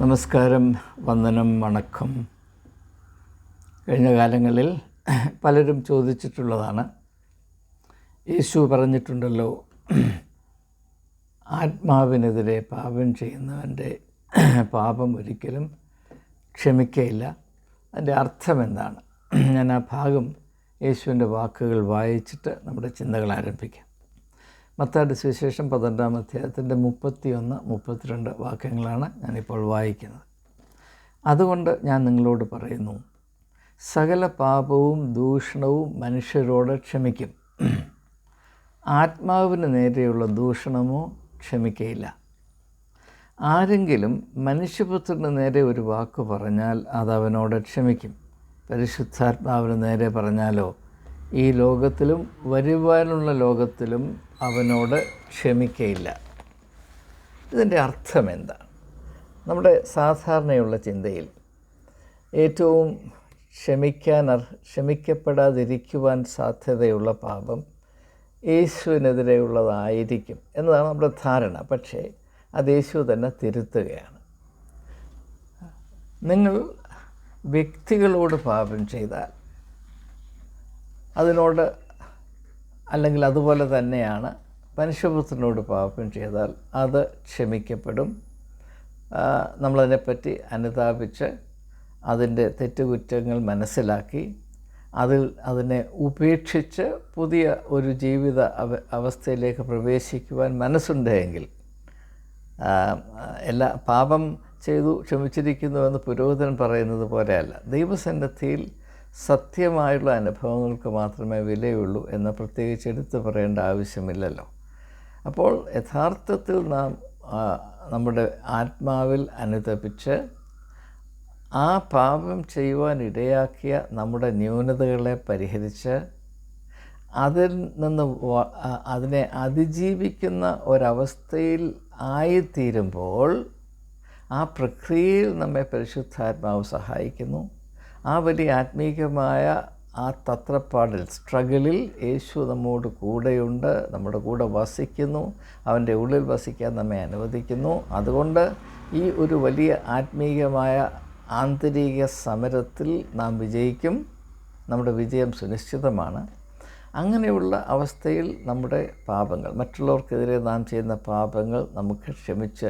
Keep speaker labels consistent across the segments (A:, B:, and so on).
A: നമസ്കാരം വന്ദനം വണക്കം. കഴിഞ്ഞ കാലങ്ങളിൽ പലരും ചോദിച്ചിട്ടുള്ളതാണ്. യേശു പറഞ്ഞിട്ടുണ്ടല്ലോ ആത്മാവിനെതിരെ പാപം ചെയ്യുന്നവന്റെ പാപം ഒരിക്കലും ക്ഷമിക്കയില്ല. അതിന്റെ അർത്ഥം എന്താണ്? ഞാൻ ആ ഭാഗം യേശുവിന്റെ വാക്കുകൾ വായിച്ചിട്ട് നമ്മുടെ ചിന്തകൾ ആരംഭിക്കാം. മത്താട് സുവിശേഷം പന്ത്രണ്ടാം അധ്യായത്തിന്റെ മുപ്പത്തിയൊന്ന് മുപ്പത്തിരണ്ട് വാക്യങ്ങളാണ് ഞാനിപ്പോൾ വായിക്കുന്നത്. അതുകൊണ്ട് ഞാൻ നിങ്ങളോട് പറയുന്നു സകല പാപവും ദൂഷണവും മനുഷ്യരോട് ക്ഷമിക്കും. ആത്മാവിന് നേരെയുള്ള ദൂഷണമോ ക്ഷമിക്കയില്ല. ആരെങ്കിലും മനുഷ്യപുത്രന് നേരെ ഒരു വാക്ക് പറഞ്ഞാൽ അത് അവനോട് ക്ഷമിക്കും. പരിശുദ്ധാത്മാവിന് നേരെ പറഞ്ഞാലോ ഈ ലോകത്തിലും വരുവാനുള്ള ലോകത്തിലും അവനോട് ക്ഷമിക്കയില്ല. ഇതിന്റെ അർത്ഥം എന്താണ് നമ്മുടെ സാധാരണയുള്ള ചിന്തയിൽ ഏറ്റവും ക്ഷമിക്കാൻ ക്ഷമിക്കപ്പെടാതിരിക്കുവാൻ സാധ്യതയുള്ള പാപം യേശുവിനെതിരെയുള്ളതായിരിക്കും എന്നതാണ് നമ്മുടെ ധാരണ. പക്ഷേ അത് യേശു തന്നെ തിരുത്തുകയാണ്. നിങ്ങൾ വ്യക്തികളോട് പാപം ചെയ്താൽ അതിനോട് അല്ലെങ്കിൽ അതുപോലെ തന്നെയാണ് മനുഷ്യപുത്രനോട് പാപം ചെയ്താൽ അത് ക്ഷമിക്കപ്പെടും. നമ്മളതിനെപ്പറ്റി അനുതാപിച്ച് അതിന്റെ തെറ്റുകുറ്റങ്ങൾ മനസ്സിലാക്കി അതിൽ അതിനെ ഉപേക്ഷിച്ച് പുതിയ ഒരു ജീവിത അവ അവസ്ഥയിലേക്ക് പ്രവേശിക്കുവാൻ മനസ്സുണ്ടെങ്കിൽ എല്ലാ പാപം ചെയ്തു ക്ഷമിച്ചിരിക്കുന്നുവെന്ന് പുരോഹിതൻ പറയുന്നത് പോലെയല്ല. ദൈവസന്നിധിയിൽ സത്യമായുള്ള അനുഭവങ്ങൾക്ക് മാത്രമേ വിലയുള്ളൂ എന്ന് പ്രത്യേകിച്ച് എടുത്തു പറയേണ്ട ആവശ്യമില്ലല്ലോ. അപ്പോൾ യഥാർത്ഥത്തിൽ നാം നമ്മുടെ ആത്മാവിൽ അനുതപിച്ച് ആ പാപം ചെയ്യുവാൻ ഇടയാക്കിയ നമ്മുടെ ന്യൂനതകളെ പരിഹരിച്ച് അതിൽ നിന്ന് അതിനെ അതിജീവിക്കുന്ന ഒരവസ്ഥയിൽ ആയിത്തീരുമ്പോൾ ആ പ്രക്രിയയിൽ നമ്മെ പരിശുദ്ധാത്മാവ് സഹായിക്കുന്നു. ആ വലിയ ആത്മീകമായ ആ തത്രപ്പാടിൽ സ്ട്രഗിളിൽ യേശു നമ്മോട് കൂടെയുണ്ട് നമ്മുടെ കൂടെ വസിക്കുന്നു അവന്റെ ഉള്ളിൽ വസിക്കാൻ നമ്മെ അനുവദിക്കുന്നു. അതുകൊണ്ട് ഈ ഒരു വലിയ ആത്മീകമായ ആന്തരിക സമരത്തിൽ നാം വിജയിക്കും. നമ്മുടെ വിജയം സുനിശ്ചിതമാണ്. അങ്ങനെയുള്ള അവസ്ഥയിൽ നമ്മുടെ പാപങ്ങൾ മറ്റുള്ളവർക്കെതിരെ നാം ചെയ്യുന്ന പാപങ്ങൾ നമുക്ക് ക്ഷമിച്ച്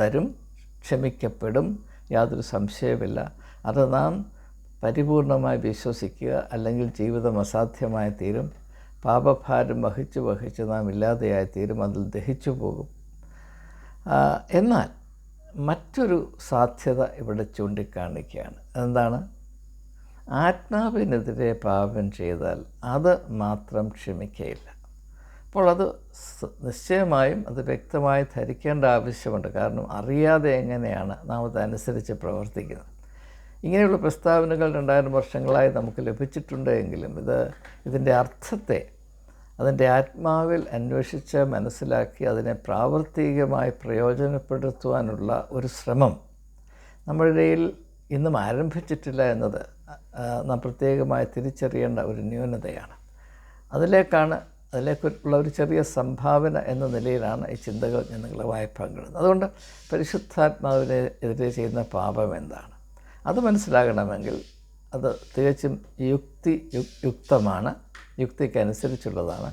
A: തരും ക്ഷമിക്കപ്പെടും. യാതൊരു സംശയമില്ല അത് നാം പരിപൂർണമായി വിശ്വസിക്കുക അല്ലെങ്കിൽ ജീവിതം അസാധ്യമായി തീരും. പാപഭാരം വഹിച്ച് വഹിച്ച് നാം ഇല്ലാതെയായി തീരും. അതിൽ ദഹിച്ചു പോകും. എന്നാൽ മറ്റൊരു സാധ്യത ഇവിടെ ചൂണ്ടിക്കാണിക്കുകയാണ്. എന്താണ് ആത്മാവിനെതിരെ പാപം ചെയ്താൽ അത് മാത്രം ക്ഷമിക്കയില്ല. അപ്പോൾ അത് നിശ്ചയമായും അത് വ്യക്തമായി ധരിക്കേണ്ട ആവശ്യമുണ്ട്. കാരണം അറിയാതെ എങ്ങനെയാണ് നാം അതനുസരിച്ച് പ്രവർത്തിക്കുന്നത്. ഇങ്ങനെയുള്ള പ്രസ്താവനകൾ രണ്ടായിരം വർഷങ്ങളായി നമുക്ക് ലഭിച്ചിട്ടുണ്ട് എങ്കിലും ഇത് ഇതിന്റെ അർത്ഥത്തെ അതിന്റെ ആത്മാവിൽ അന്വേഷിച്ച് മനസ്സിലാക്കി അതിനെ പ്രാവർത്തികമായി പ്രയോജനപ്പെടുത്തുവാനുള്ള ഒരു ശ്രമം നമ്മുടെ ഇടയിൽ ഇന്നും ആരംഭിച്ചിട്ടില്ല എന്നത് നാം പ്രത്യേകമായി തിരിച്ചറിയേണ്ട ഒരു ന്യൂനതയാണ്. അതിലേക്കാണ് അതിലേക്കുള്ള ഒരു ചെറിയ സംഭാവന എന്ന നിലയിലാണ് ഈ ചിന്തകൾ ഞാൻ നിങ്ങളെ പങ്കിടുന്നത് അതുകൊണ്ട് പരിശുദ്ധാത്മാവിനെ എതിരെ ചെയ്യുന്ന പാപം എന്താണ്? അത് മനസ്സിലാകണമെങ്കിൽ അത് തികച്ചും യുക്തി യുക്തമാണ്. യുക്തിക്കനുസരിച്ചുള്ളതാണ്.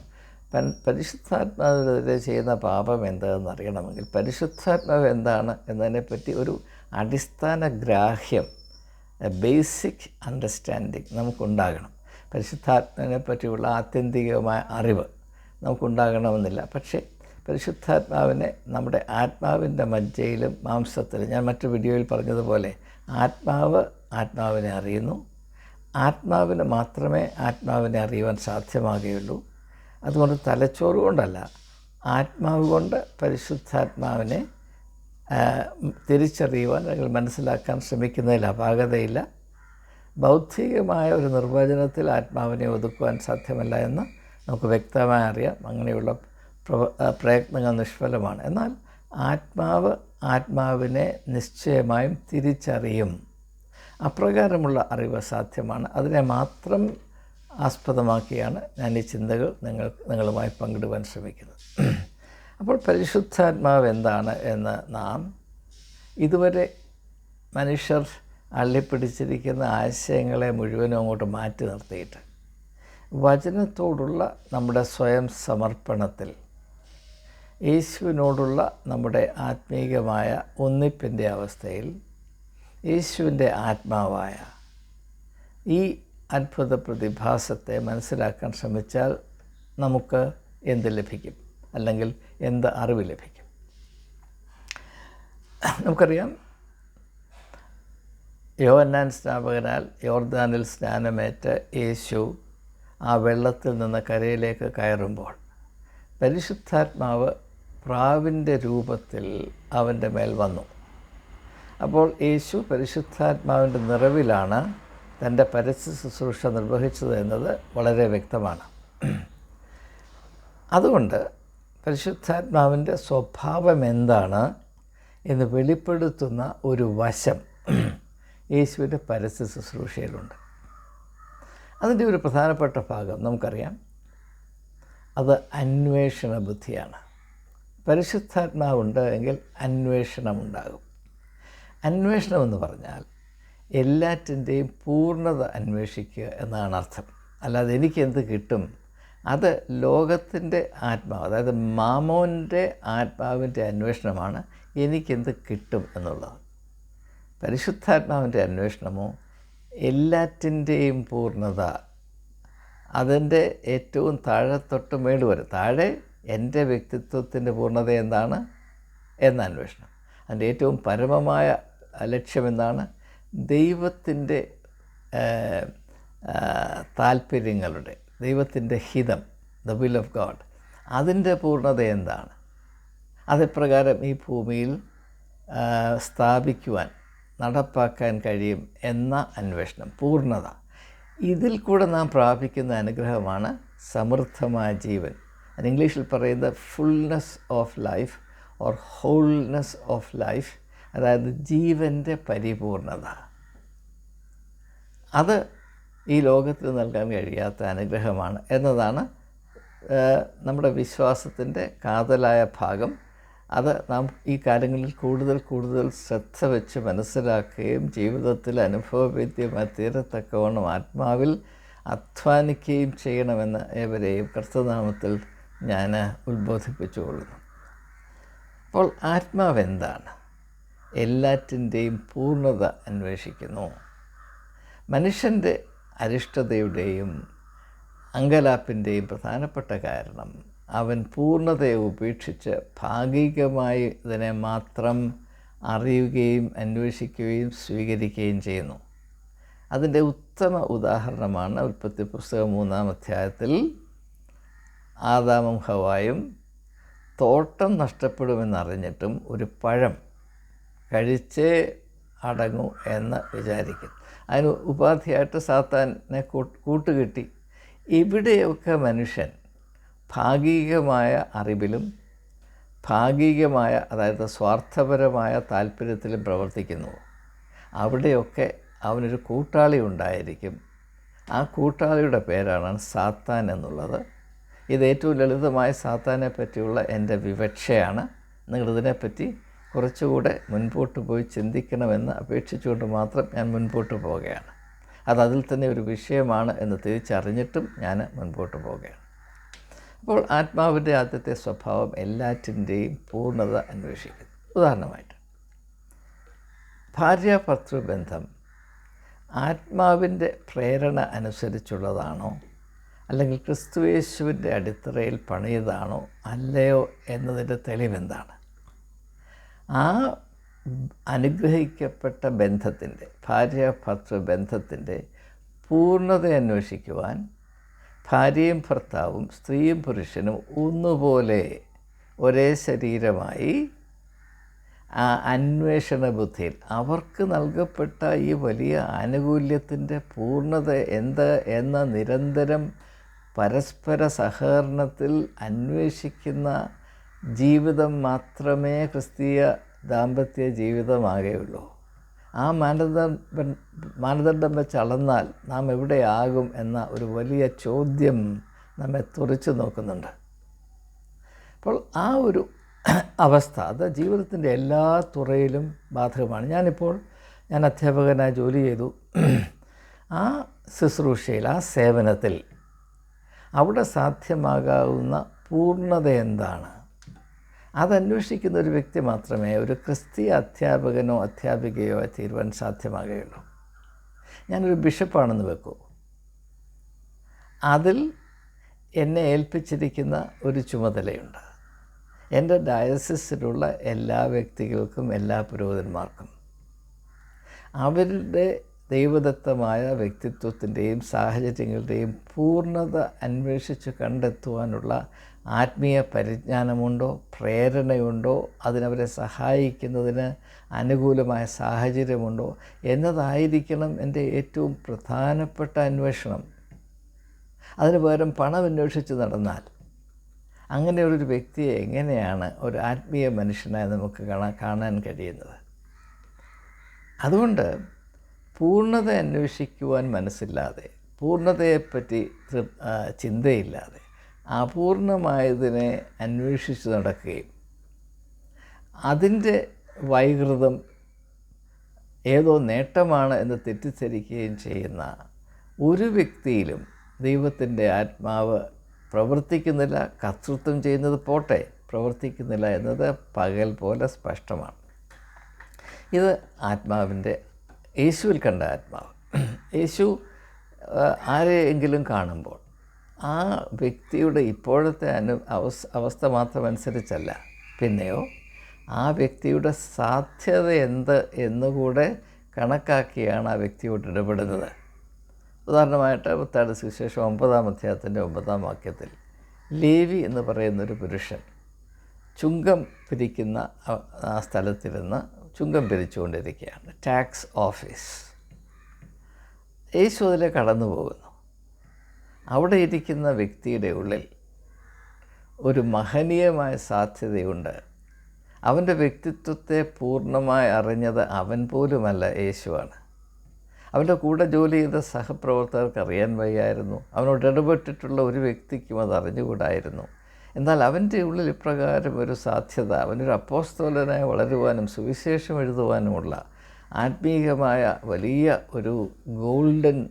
A: പൻ പരിശുദ്ധാത്മാവിനെതിരെ ചെയ്യുന്ന പാപം എന്താണെന്ന് അറിയണമെങ്കിൽ പരിശുദ്ധാത്മാവ് എന്താണ് എന്നതിനെപ്പറ്റി ഒരു അടിസ്ഥാന ഗ്രാഹ്യം ബേസിക് അണ്ടർസ്റ്റാൻഡിങ് നമുക്കുണ്ടാകണം. പരിശുദ്ധാത്മാവിനെ പറ്റിയുള്ള ആത്യന്തികമായ അറിവ് നമുക്കുണ്ടാകണമെന്നില്ല. പക്ഷേ പരിശുദ്ധാത്മാവിനെ നമ്മുടെ ആത്മാവിന്റെ മജ്ജയിലും മാംസത്തിലും ഞാൻ മറ്റു വീഡിയോയിൽ പറഞ്ഞതുപോലെ ആത്മാവ് ആത്മാവിനെ അറിയുന്നു. ആത്മാവിന് മാത്രമേ ആത്മാവിനെ അറിയുവാൻ സാധ്യമാകുകയുള്ളൂ. അതുകൊണ്ട് തലച്ചോറ് കൊണ്ടല്ല ആത്മാവ് കൊണ്ട് പരിശുദ്ധാത്മാവിനെ തിരിച്ചറിയുവാൻ അല്ലെങ്കിൽ മനസ്സിലാക്കാൻ ശ്രമിക്കുന്നതിൽ അപാകതയില്ല. ബൗദ്ധികമായ ഒരു നിർവചനത്തിൽ ആത്മാവിനെ ഒതുക്കുവാൻ സാധ്യമല്ല എന്ന് നമുക്ക് വ്യക്തമായി അറിയാം. അങ്ങനെയുള്ള പ്രയത്നങ്ങൾ നിഷ്ഫലമാണ്. എന്നാൽ ആത്മാവ് ആത്മാവിനെ നിശ്ചയമായും തിരിച്ചറിയും. അപ്രകാരമുള്ള അറിവ് സാധ്യമാണ്. അതിനെ മാത്രം ആസ്പദമാക്കിയാണ് ഞാൻ ഈ ചിന്തകൾ നിങ്ങൾ നിങ്ങളുമായി പങ്കിടുവാൻ ശ്രമിക്കുന്നത്. അപ്പോൾ പരിശുദ്ധാത്മാവ് എന്താണ് എന്ന് നാം ഇതുവരെ മനുഷ്യർ അള്ളിപ്പിടിച്ചിരിക്കുന്ന ആശയങ്ങളെ മുഴുവനും അങ്ങോട്ട് മാറ്റി നിർത്തിയിട്ട് വചനത്തോടുള്ള നമ്മുടെ സ്വയം സമർപ്പണത്തിൽ യേശുവിനോടുള്ള നമ്മുടെ ആത്മീകമായ ഒന്നിപ്പിന്റെ അവസ്ഥയിൽ യേശുവിന്റെ ആത്മാവായ ഈ അത്ഭുത പ്രതിഭാസത്തെ മനസ്സിലാക്കാൻ ശ്രമിച്ചാൽ നമുക്ക് എന്ത് ലഭിക്കും? അല്ലെങ്കിൽ എന്ത് അറിവ് ലഭിക്കും? നമുക്കറിയാം യോഹന്നാൻ സ്നാപകനാൽ യോർദാനിൽ സ്നാനമേറ്റ യേശു ആ വെള്ളത്തിൽ നിന്ന് കരയിലേക്ക് കയറുമ്പോൾ പരിശുദ്ധാത്മാവ് പ്രാവിന്റെ രൂപത്തിൽ അവന്റെ മേൽ വന്നു. അപ്പോൾ യേശു പരിശുദ്ധാത്മാവിന്റെ നിറവിലാണ് തന്റെ പരസ്യ ശുശ്രൂഷ നിർവഹിച്ചത് എന്നത് വളരെ വ്യക്തമാണ്. അതുകൊണ്ട് പരിശുദ്ധാത്മാവിന്റെ സ്വഭാവം എന്താണ് എന്ന് വെളിപ്പെടുത്തുന്ന ഒരു വശം യേശുവിന്റെ പരസ്യ ശുശ്രൂഷയിലുണ്ട്. അതിന്റെ ഒരു പ്രധാനപ്പെട്ട ഭാഗം നമുക്കറിയാം. അത് അന്വേഷണ ബുദ്ധിയാണ് പരിശുദ്ധാത്മാവുണ്ട് എങ്കിൽ അന്വേഷണമുണ്ടാകും. അന്വേഷണം എന്ന് പറഞ്ഞാൽ എല്ലാറ്റിന്റെയും പൂർണത അന്വേഷിക്കുക എന്നാണ് അർത്ഥം. അല്ലാതെ എനിക്ക് എന്ത് കിട്ടും? അത് ലോകത്തിന്റെ ആത്മാവ് അതായത് മാമോന്റെ ആത്മാവിന്റെ അന്വേഷണമാണ് എനിക്കെന്ത് കിട്ടും എന്നുള്ളത്. പരിശുദ്ധാത്മാവിന്റെ അന്വേഷണമോ? എല്ലാറ്റിന്റെയും പൂർണത അതിന്റെ ഏറ്റവും താഴെ തൊട്ട് മേട് വരെ താഴെ എന്റെ വ്യക്തിത്വത്തിന്റെ പൂർണത എന്താണ്? എന്ന അന്വേഷണം. അതിന്റെ ഏറ്റവും പരമമായ ലക്ഷ്യം എന്താണ്? ദൈവത്തിന്റെ താല്പര്യങ്ങളുടെ ദൈവത്തിന്റെ ഹിതം ദ വിൽ ഓഫ് ഗോഡ് അതിന്റെ പൂർണത എന്താണ്? അതെപ്രകാരം ഈ ഭൂമിയിൽ സ്ഥാപിക്കുവാൻ നടപ്പാക്കാൻ കഴിയും എന്ന അന്വേഷണം പൂർണത. ഇതിൽ കൂടെ നാം പ്രാപിക്കുന്ന അനുഗ്രഹമാണ് സമൃദ്ധമായ ജീവൻ. അത് ഇംഗ്ലീഷിൽ പറയുന്ന fullness of life or wholeness of life അതായത് ജീവന്റെ പരിപൂർണത. അത് ഈ ലോകത്തിൽ നൽകാൻ കഴിയാത്ത അനുഗ്രഹമാണ് എന്നതാണ് നമ്മുടെ വിശ്വാസത്തിന്റെ കാതലായ ഭാഗം. അത് നാം ഈ കാര്യങ്ങളിൽ കൂടുതൽ കൂടുതൽ ശ്രദ്ധ വെച്ച് മനസ്സിലാക്കുകയും ജീവിതത്തിൽ അനുഭവവേദ്യമായി തീരത്തക്കവണ്ണം ആത്മാവിൽ അധ്വാനിക്കുകയും ചെയ്യണമെന്ന് ഏവരെയും കർത്തനാമത്തിൽ ഞാൻ ഉത്ബോധിപ്പിച്ചുകൊള്ളുന്നു. അപ്പോൾ ആത്മാവ് എന്താണ് എല്ലാറ്റിന്റെയും പൂർണത അന്വേഷിക്കുന്നു. മനുഷ്യന്റെ അരിഷ്ടതയുടെയും അങ്കലാപ്പിന്റെയും പ്രധാനപ്പെട്ട കാരണം അവൻ പൂർണതയെ ഉപേക്ഷിച്ച് ഭാഗികമായി ഇതിനെ മാത്രം അറിയുകയും അന്വേഷിക്കുകയും സ്വീകരിക്കുകയും ചെയ്യുന്നു. അതിന്റെ ഉത്തമ ഉദാഹരണമാണ് ഉൽപ്പത്തി പുസ്തകം മൂന്നാം അധ്യായത്തിൽ ആദാമും ഹവായും തോട്ടം നഷ്ടപ്പെടുമെന്നറിഞ്ഞിട്ടും ഒരു പഴം കഴിച്ചേ അടങ്ങൂ എന്ന് വിചാരിക്കും. അതിന് ഉപാധിയായിട്ട് സാത്താനെ കൂട്ടുകിട്ടി. ഇവിടെയൊക്കെ മനുഷ്യൻ ഭാഗികമായ അറിവിലും ഭാഗികമായ അതായത് സ്വാർത്ഥപരമായ താല്പര്യത്തിലും പ്രവർത്തിക്കുന്നു. അവിടെയൊക്കെ അവനൊരു കൂട്ടാളി ഉണ്ടായിരിക്കും. ആ കൂട്ടാളിയുടെ പേരാണ് സാത്താൻ എന്നുള്ളത്. ഇത് ഏറ്റവും ലളിതമായ സാത്താനെ പറ്റിയുള്ള എന്റെ വിവക്ഷയാണ്. നിങ്ങളിതിനെപ്പറ്റി കുറച്ചുകൂടെ മുൻപോട്ട് പോയി ചിന്തിക്കണമെന്ന് അപേക്ഷിച്ചുകൊണ്ട് മാത്രം ഞാൻ മുൻപോട്ട് പോവുകയാണ്. അത് അതിൽ തന്നെ ഒരു വിഷയമാണ് എന്ന് തിരിച്ചറിഞ്ഞിട്ടും ഞാൻ മുൻപോട്ട് പോവുകയാണ്. അപ്പോൾ ആത്മാവിന്റെ ആദ്യത്തെ സ്വഭാവം എല്ലാറ്റിന്റെയും പൂർണത അന്വേഷിക്കുന്നു. ഉദാഹരണമായിട്ട് ഭാര്യ ഭാര്യാഭർത്തൃബന്ധം ആത്മാവിന്റെ പ്രേരണ അനുസരിച്ചുള്ളതാണോ അല്ലെങ്കിൽ ക്രിസ്തുയേശുവിന്റെ അടിത്തറയിൽ പണിയതാണോ അല്ലയോ എന്നതിന്റെ തെളിവെന്താണ്? ആ അനുഗ്രഹിക്കപ്പെട്ട ബന്ധത്തിന്റെ ഭാര്യ ഭർത്തൃ ബന്ധത്തിന്റെ പൂർണത അന്വേഷിക്കുവാൻ ഭാര്യയും ഭർത്താവും സ്ത്രീയും പുരുഷനും ഒന്നുപോലെ ഒരേ ശരീരമായി ആ അന്വേഷണ ബുദ്ധിയിൽ അവർക്ക് നൽകപ്പെട്ട ഈ വലിയ ആനുകൂല്യത്തിന്റെ പൂർണത എന്ത് എന്ന നിരന്തരം പരസ്പര സഹകരണത്തിൽ അന്വേഷിക്കുന്ന ജീവിതം മാത്രമേ ക്രിസ്തീയ ദാമ്പത്യ ജീവിതമാകുള്ളൂ ആ മാനദണ്ഡം മാനദണ്ഡം വെച്ച് അളന്നാൽ നാം എവിടെയാകും എന്ന ഒരു വലിയ ചോദ്യം നമ്മെ തുറച്ചു നോക്കുന്നുണ്ട്. അപ്പോൾ ആ ഒരു അവസ്ഥ അത് ജീവിതത്തിന്റെ എല്ലാ തുറയിലും ബാധകമാണ്. ഞാനിപ്പോൾ ഞാൻ അധ്യാപകനായി ജോലി ചെയ്തു. ആ ശുശ്രൂഷയിൽ ആ സേവനത്തിൽ അവിടെ സാധ്യമാകാവുന്ന പൂർണത എന്താണ്? അതന്വേഷിക്കുന്ന ഒരു വ്യക്തി മാത്രമേ ഒരു ക്രിസ്തീയ അധ്യാപകനോ അധ്യാപികയോ തീരുവാൻ സാധ്യമാകുകയുള്ളൂ. ഞാനൊരു ബിഷപ്പാണെന്ന് വെക്കൂ. അതിൽ എന്നെ ഏൽപ്പിച്ചിരിക്കുന്ന ഒരു ചുമതലയുണ്ട്. എന്റെ ഡയസിസിലുള്ള എല്ലാ വ്യക്തികൾക്കും എല്ലാ പുരോഹിതന്മാർക്കും. അവരുടെ ദൈവദത്തമായ വ്യക്തിത്വത്തിന്റെയും സാഹചര്യങ്ങളുടെയും പൂർണത അന്വേഷിച്ച് കണ്ടെത്തുവാനുള്ള ആത്മീയ പരിജ്ഞാനമുണ്ടോ പ്രേരണയുണ്ടോ അതിനവരെ സഹായിക്കുന്നതിന് അനുകൂലമായ സാഹചര്യമുണ്ടോ എന്നതായിരിക്കണം എന്റെ ഏറ്റവും പ്രധാനപ്പെട്ട അന്വേഷണം. അതിന് പകരം പണം അന്വേഷിച്ച് നടന്നാൽ അങ്ങനെയുള്ളൊരു വ്യക്തിയെ എങ്ങനെയാണ് ഒരു ആത്മീയ മനുഷ്യനായി നമുക്ക് കാണാൻ കാണാൻ കഴിയുന്നത്? അതുകൊണ്ട് പൂർണത അന്വേഷിക്കുവാൻ മനസ്സില്ലാതെ പൂർണതയെപ്പറ്റി ചിന്തയില്ലാതെ അപൂർണമായതിനെ അന്വേഷിച്ച് നടക്കുകയും അതിന്റെ വൈകൃതം ഏതോ നേട്ടമാണ് എന്ന് തെറ്റിദ്ധരിക്കുകയും ചെയ്യുന്ന ഒരു വ്യക്തിയിലും ദൈവത്തിന്റെ ആത്മാവ് പ്രവർത്തിക്കുന്നില്ല കർത്തൃത്വം ചെയ്യുന്നത് പോട്ടെ പ്രവർത്തിക്കുന്നില്ല എന്നത് പകൽ പോലെ സ്പഷ്ടമാണ്. ഇത് ആത്മാവിന്റെ യേശുവിൽ കണ്ട ആത്മാവ്. യേശു ആരെയെങ്കിലും കാണുമ്പോൾ ആ വ്യക്തിയുടെ ഇപ്പോഴത്തെ അനു അവസ്ഥ മാത്രമനുസരിച്ചല്ല പിന്നെയോ ആ വ്യക്തിയുടെ സാധ്യത എന്ത് എന്നുകൂടെ കണക്കാക്കിയാണ് ആ വ്യക്തിയോട് ഇടപെടുന്നത്. ഉദാഹരണമായിട്ട് പത്താട് സുവിശേഷം ഒമ്പതാം അധ്യായത്തിന്റെ ഒമ്പതാം വാക്യത്തിൽ ലേവി എന്ന് പറയുന്നൊരു പുരുഷൻ ചുങ്കം പിരിക്കുന്ന ആ സ്ഥലത്തിരുന്ന് ചുങ്കം പിരിച്ചുകൊണ്ടിരിക്കുകയാണ്. ടാക്സ് ഓഫീസ് യേശു അതിലെ കടന്നു പോകുന്നു. അവിടെ ഇരിക്കുന്ന വ്യക്തിയുടെ ഉള്ളിൽ ഒരു മഹനീയമായ സാധ്യതയുണ്ട്. അവന്റെ വ്യക്തിത്വത്തെ പൂർണമായി അറിഞ്ഞത് അവൻ പോലുമല്ല യേശുവാണ്. അവന്റെ കൂടെ ജോലി ചെയ്ത സഹപ്രവർത്തകർക്ക് അറിയാൻ വയ്യായിരുന്നു. അവനോട് ഇടപെട്ടിട്ടുള്ള ഒരു വ്യക്തിക്കും അത് അറിഞ്ഞുകൂടായിരുന്നു. എന്നാൽ അവന്റെ ഉള്ളിൽ ഇപ്രകാരം ഒരു സാധ്യത അവനൊരു അപ്പോസ്തോലനായി വളരുവാനും സുവിശേഷം എഴുതുവാനുമുള്ള ആത്മീയമായ വലിയ ഒരു ഗോൾഡൻ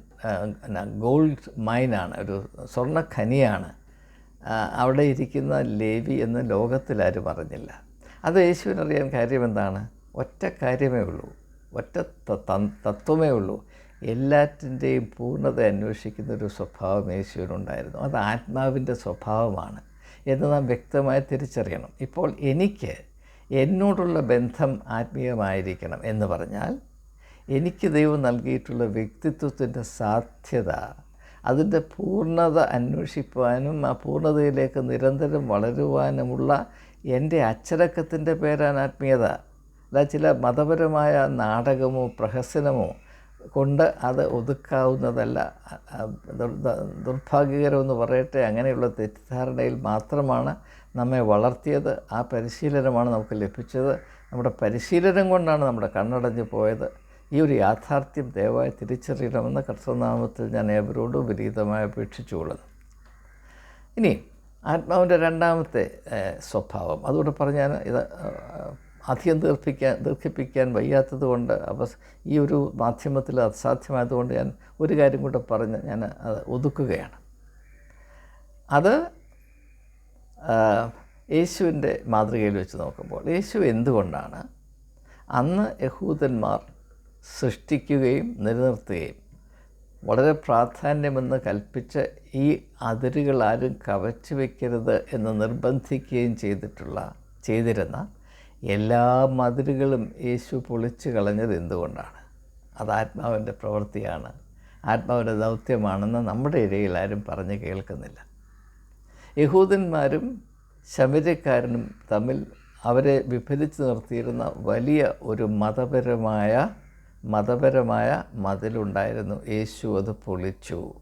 A: ഗോൾഡ് മൈനാണ് ഒരു സ്വർണ ഖനിയാണ് അവിടെ ഇരിക്കുന്ന ലേവി എന്ന് ലോകത്തിലാരും അറിഞ്ഞില്ല. അത് യേശുവിനറിയാൻ കാര്യമെന്താണ്? ഒറ്റ കാര്യമേ ഉള്ളൂ ഒറ്റ തത്വമേ ഉള്ളൂ. എല്ലാറ്റിന്റെയും പൂർണത അന്വേഷിക്കുന്ന ഒരു സ്വഭാവം യേശുവിനുണ്ടായിരുന്നു. അത് ആത്മാവിന്റെ സ്വഭാവമാണ്. എന്ന് നാം വ്യക്തമായി തിരിച്ചറിയണം. ഇപ്പോൾ എനിക്ക് എന്നോടുള്ള ബന്ധം ആത്മീയമായിരിക്കണം എന്ന് പറഞ്ഞാൽ എനിക്ക് ദൈവം നൽകിയിട്ടുള്ള വ്യക്തിത്വത്തിന്റെ സാധ്യത അതിന്റെ പൂർണത അന്വേഷിക്കുവാനും ആ പൂർണതയിലേക്ക് നിരന്തരം വളരുവാനുമുള്ള എന്റെ അച്ചടക്കത്തിന്റെ പേരാണ് ആത്മീയത. അല്ല ചില മതപരമായ നാടകമോ പ്രഹസനമോ കൊണ്ട് അത് ഒതുക്കാവുന്നതല്ല. ദുർഭാഗ്യകരമെന്ന് പറയട്ടെ അങ്ങനെയുള്ള തെറ്റിദ്ധാരണയിൽ മാത്രമാണ് നമ്മെ വളർത്തിയത്. ആ പരിശീലനമാണ് നമുക്ക് ലഭിച്ചത്. നമ്മുടെ പരിശീലനം കൊണ്ടാണ് നമ്മുടെ കണ്ണടഞ്ഞു പോയത്. ഈ ഒരു യാഥാർത്ഥ്യം ദയവായി തിരിച്ചറിയണമെന്ന് കർത്തനാമത്തിൽ ഞാൻ ഏവരോട് വിപരീതമായി അപേക്ഷിച്ചുകൊള്ളുന്നു. ഇനി ആത്മാവിന്റെ രണ്ടാമത്തെ സ്വഭാവം. അതുകൊണ്ട് പറഞ്ഞാൽ ഇത് അധികം ദീർഘിക്കാൻ ദീർഘിപ്പിക്കാൻ വയ്യാത്തത് കൊണ്ട് അവ ഈ ഒരു മാധ്യമത്തിൽ അസാധ്യമായതുകൊണ്ട് ഞാൻ ഒരു കാര്യം കൂടെ പറഞ്ഞ് ഞാൻ അത് ഒതുക്കുകയാണ്. അത് യേശുവിന്റെ മാതൃകയിൽ വെച്ച് നോക്കുമ്പോൾ യേശു എന്തുകൊണ്ടാണ് അന്ന് യഹൂദന്മാർ സൃഷ്ടിക്കുകയും നിലനിർത്തുകയും വളരെ പ്രാധാന്യമെന്ന് കൽപ്പിച്ച ഈ അതിരുകൾ ആരും കവച്ചു വയ്ക്കരുത് എന്ന് നിർബന്ധിക്കുകയും ചെയ്തിട്ടുള്ള ചെയ്തിരുന്ന എല്ലാ മതിലുകളും യേശു പൊളിച്ചു കളഞ്ഞത് എന്തുകൊണ്ടാണ്? അത് ആത്മാവിന്റെ പ്രവൃത്തിയാണ്. ആത്മാവിന്റെ ദൗത്യമാണെന്ന് നമ്മുടെ ഇടയിൽ ആരും പറഞ്ഞ് കേൾക്കുന്നില്ല. യഹൂദന്മാരും ശമര്യക്കാരനും തമ്മിൽ അവരെ വിഭജിച്ച് നിർത്തിയിരുന്ന വലിയ ഒരു മതപരമായ മതപരമായ മതിലുണ്ടായിരുന്നു. യേശു അത് പൊളിച്ചു.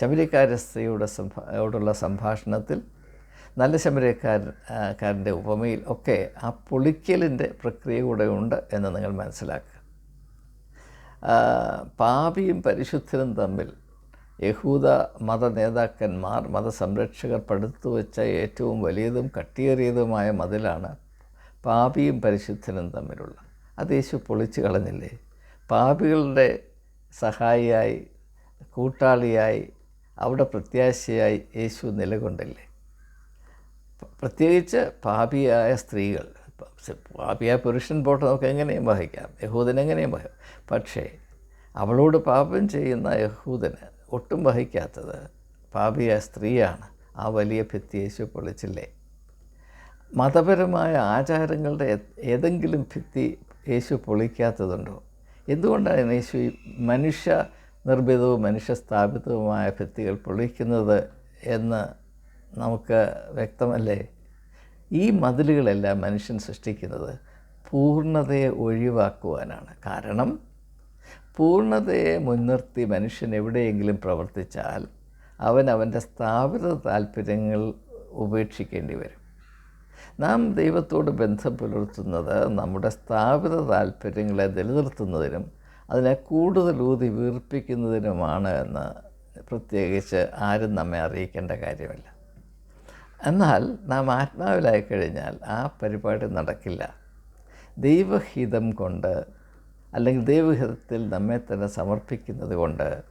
A: ശബരിക്കാര സ്ത്രീയുടെ സംഭാ സംഭാഷണത്തിൽ നല്ല ശമരക്കാരൻ കാരന്റെ ഉപമയിൽ ഒക്കെ ആ പൊളിക്കലിന്റെ പ്രക്രിയ കൂടെ ഉണ്ട് എന്ന് നിങ്ങൾ മനസ്സിലാക്കുക. പാപിയും പരിശുദ്ധനും തമ്മിൽ യഹൂദ മത നേതാക്കന്മാർ മതസംരക്ഷകർ പടുത്തു വെച്ച ഏറ്റവും വലിയതും കട്ടിയേറിയതുമായ മതിലാണ് പാപിയും പരിശുദ്ധനും തമ്മിലുള്ള അത് യേശു പൊളിച്ചു കളഞ്ഞില്ലേ? പാപികളുടെ സഹായിയായി കൂട്ടാളിയായി അവിടെ പ്രത്യാശയായി യേശു നിലകൊണ്ടില്ലേ? പ്രത്യേകിച്ച് പാപിയായ സ്ത്രീകൾ പാപിയായ പുരുഷൻ പോട്ടെ നമുക്ക് എങ്ങനെയും വഹിക്കാം യഹൂദൻ എങ്ങനെയും വഹിക്കാം. പക്ഷേ അവളോട് പാപം ചെയ്യുന്ന യഹൂദന് ഒട്ടും വഹിക്കാത്തത് പാപിയായ സ്ത്രീയാണ്. ആ വലിയ ഭിത്തിയേശു പൊളിച്ചില്ലേ? മതപരമായ ആചാരങ്ങളുടെ ഏതെങ്കിലും ഭിത്തി യേശു പൊളിക്കാത്തതുണ്ടോ? എന്തുകൊണ്ടാണ് യേശു ഈ മനുഷ്യ നിർമ്മിതവും മനുഷ്യ സ്ഥാപിതവുമായ ഭിത്തികൾ പൊളിക്കുന്നത് എന്ന് നമുക്ക് വ്യക്തമല്ലേ? ഈ മതിലുകളെല്ലാം മനുഷ്യൻ സൃഷ്ടിക്കുന്നത് പൂർണതയെ ഒഴിവാക്കുവാനാണ്. കാരണം പൂർണതയെ മുൻനിർത്തി മനുഷ്യൻ എവിടെയെങ്കിലും പ്രവർത്തിച്ചാൽ അവൻ അവന്റെ സ്ഥാപിത താല്പര്യങ്ങൾ ഉപേക്ഷിക്കേണ്ടി വരും. നാം ദൈവത്തോട് ബന്ധം പുലർത്തുന്നത് നമ്മുടെ സ്ഥാപിത താല്പര്യങ്ങളെ നിലനിർത്തുന്നതിനും അതിനെ കൂടുതൽ ഊതി വീർപ്പിക്കുന്നതിനുമാണ് എന്ന് പ്രത്യേകിച്ച് ആരും നമ്മെ അറിയിക്കേണ്ട കാര്യമില്ല. എന്നാൽ നാം ആത്മാവിലായി കഴിഞ്ഞാൽ ആ പരിപാടി നടക്കില്ല. ദൈവഹിതം കൊണ്ട് അല്ലെങ്കിൽ ദൈവഹിതത്തിൽ നമ്മെ തന്നെ സമർപ്പിക്കുന്നത് കൊണ്ട്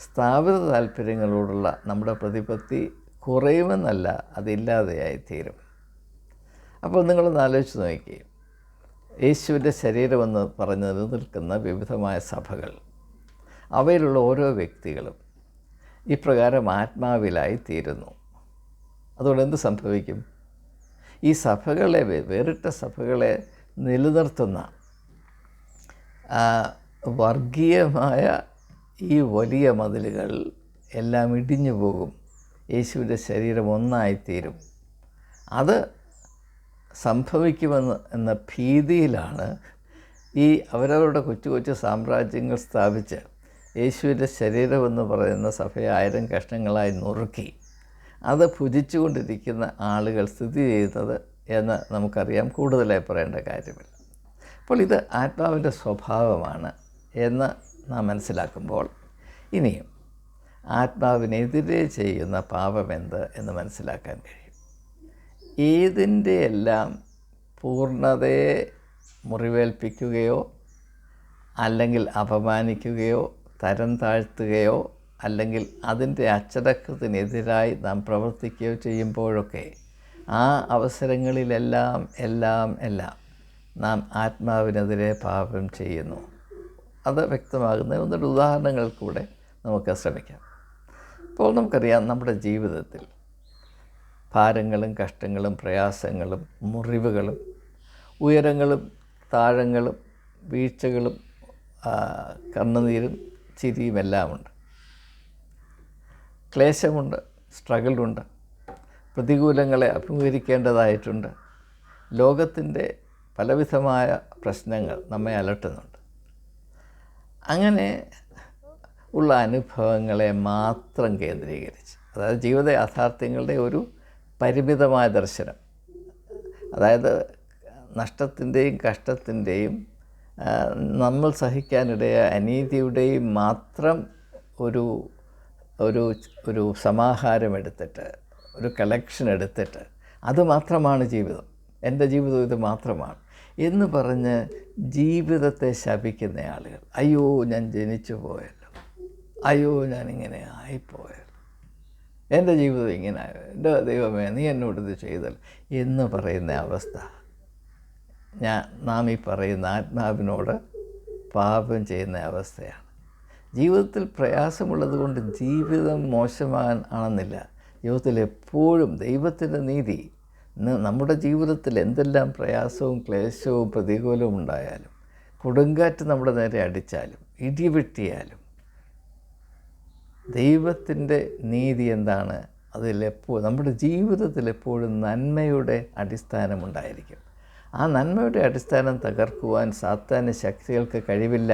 A: സ്ഥാപിത താല്പര്യങ്ങളോടുള്ള നമ്മുടെ പ്രതിപത്തി കുറയുമെന്നല്ല അതില്ലാതെയായി തീരും. അപ്പോൾ നിങ്ങളൊന്ന് ആലോചിച്ച് നോക്കി. യേശുവിന്റെ ശരീരമെന്ന് പറഞ്ഞ് നിലനിൽക്കുന്ന വിവിധമായ സഭകൾ അവയിലുള്ള ഓരോ വ്യക്തികളും ഇപ്രകാരം ആത്മാവിലായി തീരുന്നു. അതുകൊണ്ട് എന്ത് സംഭവിക്കും? ഈ സഭകളെ വേറിട്ട സഭകളെ നിലനിർത്തുന്ന വർഗീയമായ ഈ വലിയ മതിലുകൾ എല്ലാം ഇടിഞ്ഞു പോകും. യേശുവിന്റെ ശരീരം ഒന്നായിത്തീരും. അത് സംഭവിക്കുമെന്ന് എന്ന ഭീതിയിലാണ് ഈ അവരവരുടെ കൊച്ചു കൊച്ചു സാമ്രാജ്യങ്ങൾ സ്ഥാപിച്ച് യേശുവിന്റെ ശരീരമെന്ന് പറയുന്ന സഭയെ ആയിരം കഷ്ണങ്ങളായി നുറുക്കി. അത് ഭുജിച്ചുകൊണ്ടിരിക്കുന്ന ആളുകൾ സ്ഥിതി ചെയ്യുന്നത് എന്ന് നമുക്കറിയാം. കൂടുതലായി പറയേണ്ട കാര്യമില്ല. അപ്പോൾ ഇത് ആത്മാവിന്റെ സ്വഭാവമാണ് എന്ന് നാം മനസ്സിലാക്കുമ്പോൾ ഇനിയും ആത്മാവിനെതിരെ ചെയ്യുന്ന പാപമെന്ത് എന്ന് മനസ്സിലാക്കാൻ കഴിയും. ഏതിന്റെ എല്ലാം പൂർണതയെ മുറിവേൽപ്പിക്കുകയോ അല്ലെങ്കിൽ അപമാനിക്കുകയോ തരം താഴ്ത്തുകയോ അല്ലെങ്കിൽ അതിന്റെ അച്ചടക്കത്തിനെതിരായി നാം പ്രവർത്തിക്കുകയോ ചെയ്യുമ്പോഴൊക്കെ ആ അവസരങ്ങളിലെല്ലാം എല്ലാം എല്ലാം നാം ആത്മാവിനെതിരെ പാപം ചെയ്യുന്നു. അത് വ്യക്തമാകുന്ന ഒന്നൊരു ഉദാഹരണങ്ങൾ കൂടെ നമുക്ക് ശ്രമിക്കാം. ഇപ്പോൾ നമുക്കറിയാം നമ്മുടെ ജീവിതത്തിൽ ഭാരങ്ങളും കഷ്ടങ്ങളും പ്രയാസങ്ങളും മുറിവുകളും ഉയരങ്ങളും താഴങ്ങളും വീഴ്ചകളും കണ്ണുനീരും ചിരിയും എല്ലാമുണ്ട് ക്ലേശമുണ്ട് സ്ട്രഗിളുണ്ട് പ്രതികൂലങ്ങളെ അഭിമുഖീകരിക്കേണ്ടതായിട്ടുണ്ട്. ലോകത്തിന്റെ പലവിധമായ പ്രശ്നങ്ങൾ നമ്മെ അലട്ടുന്നുണ്ട്. അങ്ങനെ ഉള്ള അനുഭവങ്ങളെ മാത്രം കേന്ദ്രീകരിച്ച് അതായത് ജീവിത യാഥാർത്ഥ്യങ്ങളുടെ ഒരു പരിമിതമായ ദർശനം അതായത് നഷ്ടത്തിന്റെയും കഷ്ടത്തിന്റെയും നമ്മൾ സഹിക്കാനിടയായ അനീതിയുടെയും മാത്രം ഒരു ഒരു ഒരു സമാഹാരം എടുത്തിട്ട് ഒരു കളക്ഷൻ എടുത്തിട്ട് അത് മാത്രമാണ് ജീവിതം. എന്റെ ജീവിതം ഇത് മാത്രമാണ്. എന്ന് പറഞ്ഞ് ജീവിതത്തെ ശപിക്കുന്ന ആളുകൾ അയ്യോ ഞാൻ ജനിച്ചു പോയല്ലോ. അയ്യോ ഞാൻ ഇങ്ങനെ ആയിപ്പോയല്ലോ. എന്റെ ജീവിതം ഇങ്ങനെ എന്റെ ദൈവമേ നീ എന്നോട് ഇത് ചെയ്തല്ലോ. എന്ന് പറയുന്ന അവസ്ഥ. ഞാൻ നാം ഈ പറയുന്ന ആത്മാവിനോട് പാപം ചെയ്യുന്ന അവസ്ഥയാണ്. ജീവിതത്തിൽ പ്രയാസമുള്ളത് കൊണ്ട് ജീവിതം മോശമാകാൻ ആണെന്നില്ല. ജീവിതത്തിൽ എപ്പോഴും ദൈവത്തിന്റെ നീതി നമ്മുടെ ജീവിതത്തിൽ എന്തെല്ലാം പ്രയാസവും ക്ലേശവും പ്രതികൂലവും ഉണ്ടായാലും കൊടുങ്കാറ്റ് നമ്മുടെ നേരെ അടിച്ചാലും ഇടിവെട്ടിയാലും ദൈവത്തിന്റെ നീതി എന്താണ്? അതിലെപ്പോൾ നമ്മുടെ ജീവിതത്തിൽ എപ്പോഴും നന്മയുടെ അടിസ്ഥാനമുണ്ടായിരിക്കും ആ നന്മയുടെ അടിസ്ഥാനം തകർക്കുവാൻ സാത്താന്യ ശക്തികൾക്ക് കഴിവില്ല.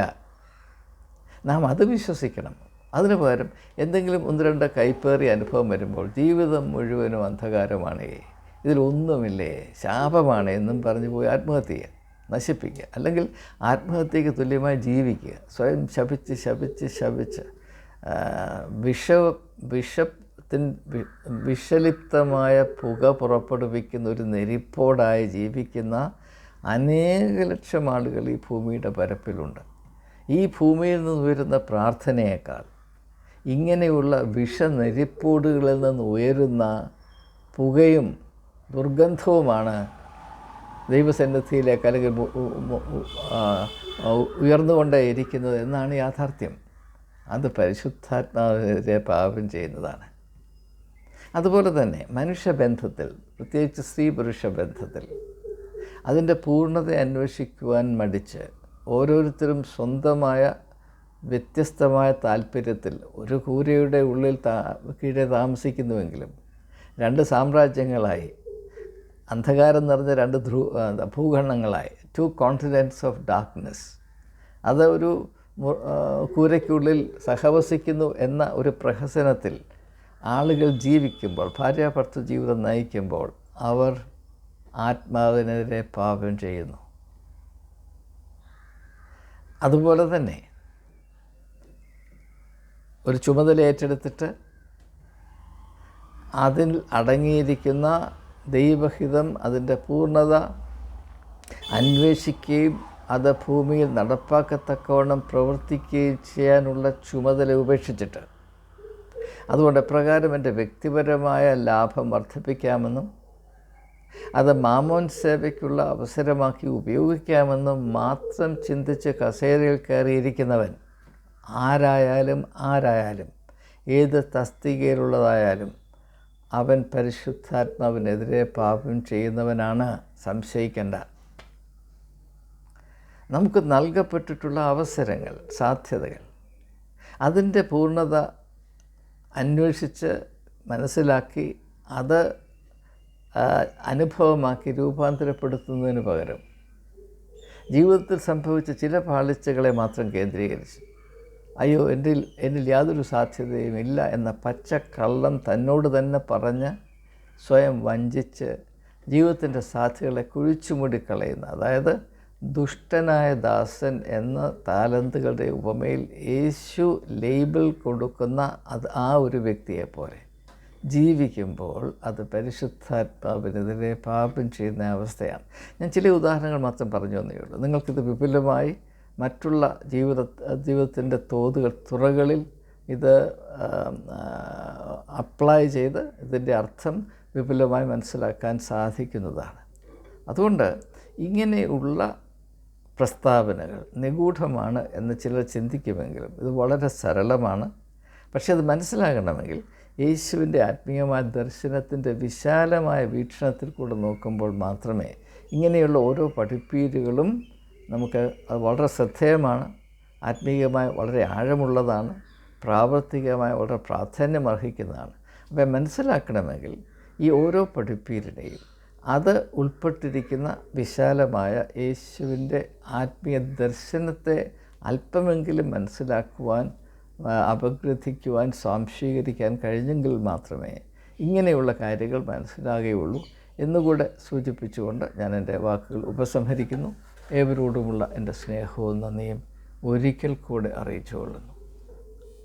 A: നാം അത് വിശ്വസിക്കണം. അതിനു പകരം എന്തെങ്കിലും ഒന്ന് രണ്ട് കൈപ്പേറിയ അനുഭവം വരുമ്പോൾ ജീവിതം മുഴുവനും അന്ധകാരമാണേ. ഇതിലൊന്നുമില്ലേ ശാപമാണ് എന്നും പറഞ്ഞു പോയി ആത്മഹത്യ ചെയ്യുക നശിപ്പിക്കുക. അല്ലെങ്കിൽ ആത്മഹത്യക്ക് തുല്യമായി ജീവിക്കുക. സ്വയം ശപിച്ച് ശപിച്ച് ശപിച്ച് വിഷ വിഷത്തിൻ വിഷലിപ്തമായ പുക പുറപ്പെടുവിക്കുന്ന ഒരു നെരിപ്പോടായി ജീവിക്കുന്ന അനേക ലക്ഷം ആളുകൾ ഈ ഭൂമിയുടെ പരപ്പിലുണ്ട്. ഈ ഭൂമിയിൽ നിന്ന് ഉയരുന്ന പ്രാർത്ഥനയേക്കാൾ ഇങ്ങനെയുള്ള വിഷനെരിപ്പോടുകളിൽ നിന്ന് ഉയരുന്ന പുകയും ദുർഗന്ധവുമാണ് ദൈവസന്നിധിയിലേക്ക് അല്ലെങ്കിൽ മു- ഉ- മു- ഉ- ആ, ആ, ഉയർന്നുകൊണ്ടേ ഇരിക്കുന്നത് എന്നാണ് യാഥാർത്ഥ്യം. അത് പരിശുദ്ധാത്മാവിനെതിരെ പാപം ചെയ്യുന്നതാണ്. അതുപോലെ തന്നെ മനുഷ്യബന്ധത്തിൽ പ്രത്യേകിച്ച് സ്ത്രീ പുരുഷ ബന്ധത്തിൽ അതിന്റെ പൂർണത അന്വേഷിക്കുവാൻ മടിച്ച് ഓരോരുത്തരും സ്വന്തമായ വ്യത്യസ്തമായ താല്പര്യത്തിൽ ഒരു കൂരയുടെ ഉള്ളിൽ താ കീഴെ താമസിക്കുന്നുവെങ്കിലും രണ്ട് സാമ്രാജ്യങ്ങളായി അന്ധകാരം നിറഞ്ഞ രണ്ട് ധ്രു ഭൂഖണ്ഡങ്ങളായി ടു കോണ്ടിനെന്റ്സ് ഓഫ് ഡാർക്ക്നെസ് അത് ഒരു കൂരയ്ക്കുള്ളിൽ സഹവസിക്കുന്നു എന്ന ഒരു പ്രഹസനത്തിൽ ആളുകൾ ജീവിക്കുമ്പോൾ ഭാര്യാഭർത്തൃ ജീവിതം നയിക്കുമ്പോൾ അവർ ആത്മാവിനെതിരെ പാപം ചെയ്യുന്നു. അതുപോലെ തന്നെ ഒരു ചുമതല ഏറ്റെടുത്തിട്ട് അതിൽ അടങ്ങിയിരിക്കുന്ന ദൈവഹിതം അതിന്റെ പൂർണത അന്വേഷിക്കുകയും അത് ഭൂമിയിൽ നടപ്പാക്കത്തക്കവണ്ണം പ്രവർത്തിക്കുകയും ചെയ്യാനുള്ള ചുമതല ഉപേക്ഷിച്ചിട്ട്. അതുകൊണ്ട് എപ്രകാരം എന്റെ വ്യക്തിപരമായ ലാഭം വർദ്ധിപ്പിക്കാമെന്നും അത് മാമോൻ സേവയ്ക്കുള്ള അവസരമാക്കി ഉപയോഗിക്കാമെന്ന് മാത്രം ചിന്തിച്ച് കസേരയിൽ കയറിയിരിക്കുന്നവൻ. ആരായാലും ആരായാലും ഏത് തസ്തികയിലുള്ളതായാലും അവൻ പരിശുദ്ധാത്മാവിനെതിരെ പാപം ചെയ്യുന്നവനാണ് സംശയിക്കേണ്ട. നമുക്ക് നൽകപ്പെട്ടിട്ടുള്ള അവസരങ്ങൾ സാധ്യതകൾ അതിന്റെ പൂർണത അന്വേഷിച്ച് മനസ്സിലാക്കി അത് അനുഭവമാക്കി രൂപാന്തരപ്പെടുത്തുന്നതിന് പകരം ജീവിതത്തിൽ സംഭവിച്ച ചില പാളിച്ചകളെ മാത്രം കേന്ദ്രീകരിച്ച്. അയ്യോ എന്റെ എന്നിൽ യാതൊരു സാധ്യതയും ഇല്ല എന്ന പച്ച കള്ളം തന്നോട് തന്നെ പറഞ്ഞ് സ്വയം വഞ്ചിച്ച് ജീവിതത്തിന്റെ സാധ്യതകളെ കുഴിച്ചുമൂടി അതായത് ദുഷ്ടനായ ദാസൻ എന്ന താലന്തുകളുടെ ഉപമയിൽ യേശു ലേബിൾ കൊടുക്കുന്ന അത് ആ ഒരു വ്യക്തിയെ പോലെ ജീവിക്കുമ്പോൾ അത് പരിശുദ്ധാത്മാവിനെതിരെ പാപം ചെയ്യുന്ന അവസ്ഥയാണ്. ഞാൻ ചില ഉദാഹരണങ്ങൾ മാത്രം പറഞ്ഞു തന്നേ ഉള്ളൂ. നിങ്ങൾക്കിത് വിപുലമായി മറ്റുള്ള ജീവിത ജീവിതത്തിന്റെ തോതുകൾ തുറകളിൽ ഇത് അപ്ലൈ ചെയ്ത് ഇതിന്റെ അർത്ഥം വിപുലമായി മനസ്സിലാക്കാൻ സാധിക്കുന്നതാണ്. അതുകൊണ്ട് ഇങ്ങനെയുള്ള പ്രസ്താവനകൾ നിഗൂഢമാണ് എന്ന് ചിലർ ചിന്തിക്കുമെങ്കിലും ഇത് വളരെ സരളമാണ്. പക്ഷെ അത് മനസ്സിലാകണമെങ്കിൽ യേശുവിന്റെ ആത്മീയമായ ദർശനത്തിന്റെ വിശാലമായ വീക്ഷണത്തിൽ കൂടെ നോക്കുമ്പോൾ മാത്രമേ ഇങ്ങനെയുള്ള ഓരോ പഠിപ്പീരുകളും നമുക്ക് അത് വളരെ ശ്രദ്ധേയമാണ് ആത്മീയമായി വളരെ ആഴമുള്ളതാണ് പ്രാവർത്തികമായി വളരെ പ്രാധാന്യം അർഹിക്കുന്നതാണ് അപ്പോൾ മനസ്സിലാക്കണമെങ്കിൽ ഈ ഓരോ പഠിപ്പീരുടെയും അത് ഉൾപ്പെട്ടിരിക്കുന്ന വിശാലമായ യേശുവിന്റെ ആത്മീയ ദർശനത്തെ അല്പമെങ്കിലും മനസ്സിലാക്കുവാൻ അപഗ്രഥിക്കുവാൻ സ്വാംശീകരിക്കാൻ കഴിഞ്ഞെങ്കിൽ മാത്രമേ ഇങ്ങനെയുള്ള കാര്യങ്ങൾ മനസ്സിലാകുകയുള്ളൂ എന്നുകൂടെ സൂചിപ്പിച്ചുകൊണ്ട് ഞാൻ എന്റെ വാക്കുകൾ ഉപസംഹരിക്കുന്നു. ഏവരോടുമുള്ള എന്റെ സ്നേഹവും നന്ദിയും ഒരിക്കൽ കൂടെ അറിയിച്ചുകൊള്ളുന്നു.